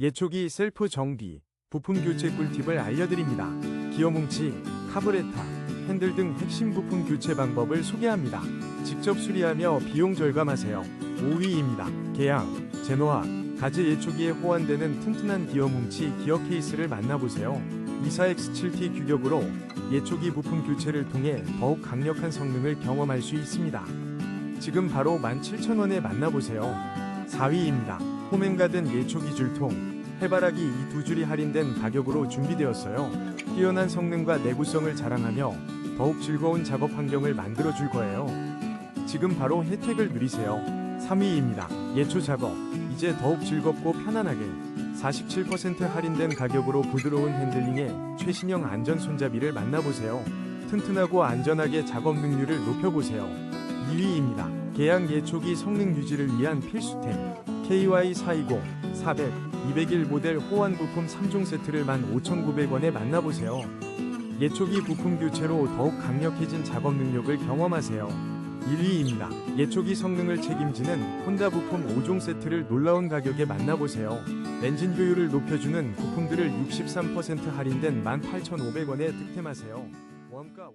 예초기 셀프 정비, 부품 교체 꿀팁을 알려드립니다. 기어 뭉치, 카브레타, 핸들 등 핵심 부품 교체 방법을 소개합니다. 직접 수리하며 비용 절감하세요. 5위입니다. 개양, 제노아, 가즈 예초기에 호환되는 튼튼한 기어 뭉치 기어 케이스를 만나보세요. 24X7T 규격으로 예초기 부품 교체를 통해 더욱 강력한 성능을 경험할 수 있습니다. 지금 바로 17,000원에 만나보세요. 4위입니다. 홈앤가든 예초기 줄통, 해바라기 이 두 줄이 할인된 가격으로 준비되었어요. 뛰어난 성능과 내구성을 자랑하며 더욱 즐거운 작업 환경을 만들어 줄 거예요. 지금 바로 혜택을 누리세요. 3위입니다. 예초 작업. 이제 더욱 즐겁고 편안하게 47% 할인된 가격으로 부드러운 핸들링에 최신형 안전 손잡이를 만나보세요. 튼튼하고 안전하게 작업 능률을 높여보세요. 2위입니다. 계양 예초기 성능 유지를 위한 필수템 KY420, 400, 201 모델 호환 부품 3종 세트를 15,900원에 만나보세요. 예초기 부품 교체로 더욱 강력해진 작업 능력을 경험하세요. 1위입니다. 예초기 성능을 책임지는 혼다 부품 5종 세트를 놀라운 가격에 만나보세요. 엔진 효율을 높여주는 부품들을 63% 할인된 18,500원에 득템하세요. 원가